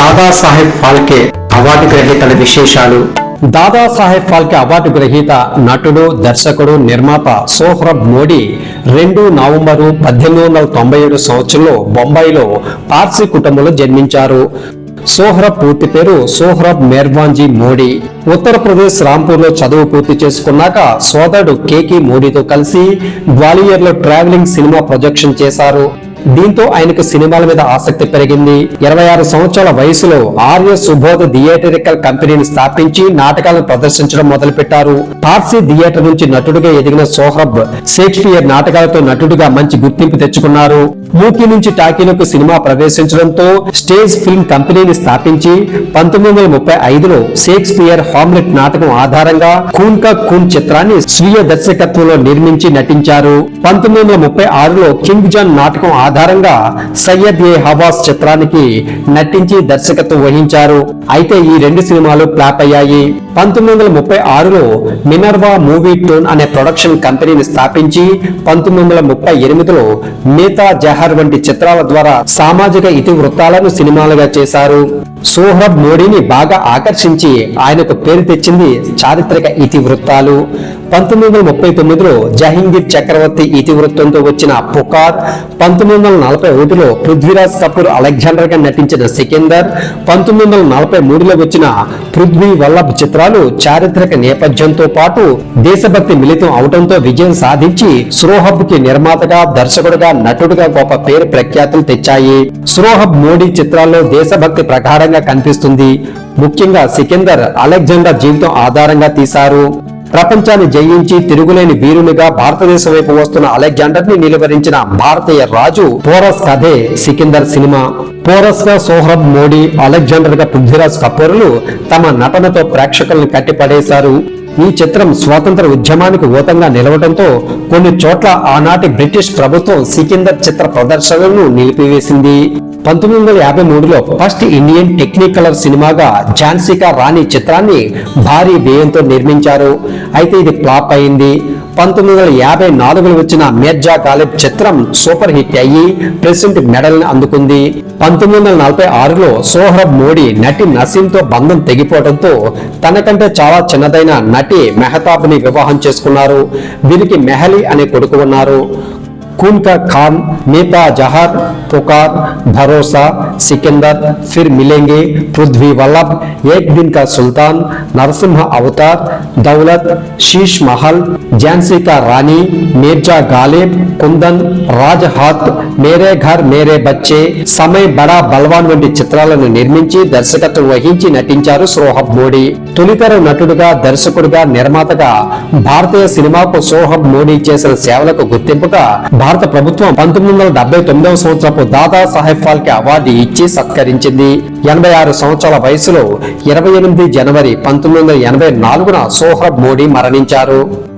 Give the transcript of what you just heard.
Dadasaheb Phalke award గ్రహీతల విశేషాలు. Dadasaheb Phalke award గ్రహీత నటుడు దర్శకుడు నిర్మాత సోహ్రబ్ మోడీ రెండు నవంబరు పద్దెనిమిది వందల తొంభై ఏడు సంవత్సరంలో బొంబాయిలో పార్సీ కుటుంబంలో జన్మించారు. సోహ్రబ్ పూర్తి పేరు సోహ్రబ్ మెర్వాంజీ మోడీ. ఉత్తరప్రదేశ్ రాంపూర్లో చదువు పూర్తి చేసుకున్నాక సోదరుడు కేకి మోడీతో కలిసి గ్వాలియర్లో ట్రావెలింగ్ సినిమా ప్రొజెక్షన్ చేశారు. దీంతో ఆయనకు సినిమాల మీద ఆసక్తి పెరిగింది. ఇరవై ఆరు సంవత్సరాల వయసులో ఆర్య సుబోధ థియేటరికల్ కంపెనీని స్థాపించి నాటకాలను ప్రదర్శించడం మొదలుపెట్టారు. పార్సీ థియేటర్ నుంచి నటుడిగా ఎదిగిన సోహ్రబ్ షేక్స్పియర్ నాటకాలతో నటుడిగా మంచి గుర్తింపు తెచ్చుకున్నారు. మూకీ నుంచి టాకీలకు సినిమా ప్రవేశించడంతో స్టేజ్ ఫిల్మ్ కంపెనీని స్థాపించి పంతొమ్మిది వందల ముప్పై ఐదులో షేక్స్పియర్ హామ్లెట్ నాటకం ఆధారంగా ఖూన్ కా ఖూన్ చిత్రాన్ని స్వీయ దర్శకత్వంలో నిర్మించి నటించారు. పంతొమ్మిది వందల ముప్పై ఆరులో కింగ్ జాన్ నాటకం ఆధారంగా సయ్యద్ ఏ హవాస్ చిత్రానికి నటించి దర్శకత్వం వహించారు. అయితే ఈ రెండు సినిమాలు ఫ్లాప్ అయ్యాయి. పంతొమ్మిది వందల ముప్పై ఆరులో మినర్వా మూవీ టోన్ అనే ప్రొడక్షన్ కంపెనీని స్థాపించి పంతొమ్మిది వందల ముప్పై ఎనిమిదిలో నేతా జహర్ వంటి చిత్రాల ద్వారా సామాజిక ఇతివృత్తాలను సినిమాలుగా చేశారు. సోహ్రబ్ మోడీని బాగా ఆకర్షించి ఆయనకు పేరు తెచ్చింది చారిత్రక ఇతివృత్తాలు. పంతొమ్మిది వందల ముప్పై తొమ్మిదిలో జహంగీర్ చక్రవర్తి ఇతివృత్తంతో వచ్చిన పుకార్ పంతొమ్మిది వందల నలభై ఒకటిలో పృథ్వీరాజ్ కపూర్ అలెగ్జాండర్గా నటించిన సికిందర్ పంతొమ్మిది వందల నలభై మూడులో వచ్చిన పృథ్వీ వల్లభ్ చిత్రాలు చారిత్రక నేపథ్యంతో పాటు దేశభక్తి మిళితం అవడంతో విజయం సాధించి సురోహబ్కి నిర్మాతగా దర్శకుడుగా నటుడుగా గొప్ప పేరు ప్రఖ్యాతులు తెచ్చాయి. సురోహబ్ మోడీ చిత్రాల్లో దేశభక్తి ప్రగాఢంగా కనిపిస్తుంది. ముఖ్యంగా సికిందర్ అలెగ్జాండర్ జీవితం ఆధారంగా తీశారు. ప్రపంచాన్ని జయించి తిరుగులేని వీరునిగా భారతదేశం వైపు వస్తున్న అలెగ్జాండర్ని నిలువరించిన భారతీయ రాజు పోరస్ కథే సికిందర్ సినిమా. పోరస్గా సోహ్రబ్ మోడీ అలెగ్జాండర్గా పృథ్వీరాజ్ కపూర్లు తమ నటనతో ప్రేక్షకులను కట్టిపడేశారు. ఈ చిత్రం స్వాతంత్ర ఉద్యమానికి ఊతంగా నిలవడంతో కొన్ని చోట్ల ఆనాటి బ్రిటిష్ ప్రభుత్వం సికిందర్ చిత్ర ప్రదర్శనలను నిలిపివేసింది. పంతొమ్మిది వందల యాభై మూడులో ఫస్ట్ ఇండియన్ టెక్నికలర్ సినిమాగా ఝాన్సీకా రాణి చిత్రాన్ని భారీ వ్యయంతో నిర్మించారు. అయితే ఇది ఫ్లాప్ అయింది. పంతొమ్మిది వందల యాభై నాలుగులో వచ్చిన మీర్జా గాలిబ్ చిత్రం సూపర్ హిట్ అయ్యి ప్రెసిడెంట్ మెడల్ని అందుకుంది. పంతొమ్మిది వందల నలభై ఆరులో సోహరబ్ మోడీ నటి నసీంతో బంధం తెగిపోవడంతో తనకంటే చాలా చిన్నదైన నటి మెహతాబ్ని వివాహం చేసుకున్నారు. వీరికి మెహలీ అనే కొడుకు ఉన్నారు. కూన్కా ఖాన్ మీతా జహార్ पुकार भरोसा सिकंदर फिर मिलेंगे पृथ्वी वल्लभ एक दिन का सुल्तान नरसिंह अवतार दौलत शीश महल झांसी का रानी मिर्जा गालिब कुंदन రాజ్హాత్ మేరే ఘర్ మేరే బచ్చే సమయ్ బడా బల్వాన్ వంటి చిత్రాలను నిర్మించి దర్శకత్వం వహించి నటించారు సోహబ్ మోడీ తొలితర నటుడుగా దర్శకుడిగా నిర్మాతగా భారతీయ సినిమాకు సోహబ్ మోడీ చేసిన సేవలకు గుర్తింపుగా భారత ప్రభుత్వం పంతొమ్మిది వందల డెబ్బై తొమ్మిదవ సంవత్సరపు దాదా సాహెబ్ ఫాల్కే అవార్డు ఇచ్చి సత్కరించింది. ఎనభై ఆరు సంవత్సరాల వయసులో ఇరవై ఎనిమిది జనవరి పంతొమ్మిది వందల ఎనభై నాలుగున సోహ్రబ్ మోడీ మరణించారు.